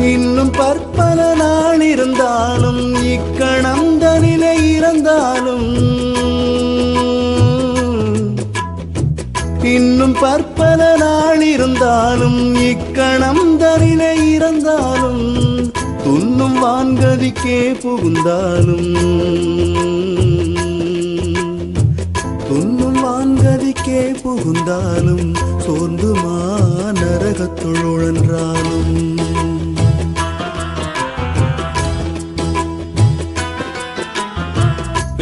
இன்னும் பற்பல நாள் இருந்தாலும் இக்கணம் தனிலே இறந்தாலும். இன்னும் பற்பல நாள் இருந்தாலும் இக்கணம் தனிலே இறந்தாலும் துண்ணும் வான்கதிக்கே புகுந்தாலும். துண்ணும் வான்கதிக்கே புகுந்தாலும் சோர்ந்துமா நரகத்துழன்றாலும்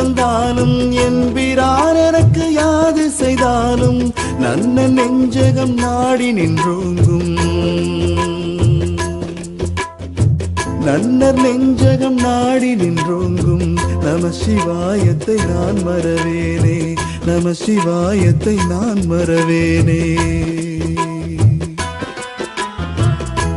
தந்தாலும் வந்தாலும் என் பிரான் எனக்கு யாது செய்தாலும் நன்ன நெஞ்சகம் நாடி நின்றோங்கும். நன்னர் நெஞ்சகம் நாடி நின்றோங்கும். நம சிவாயத்தை நான் மறவேனே. நம சிவாயத்தை நான் மறவேனே.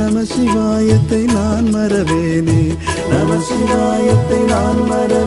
நமசிவாயத்தை நான் மறவேனே. நமசிவாயத்தை நான் மறவேனே.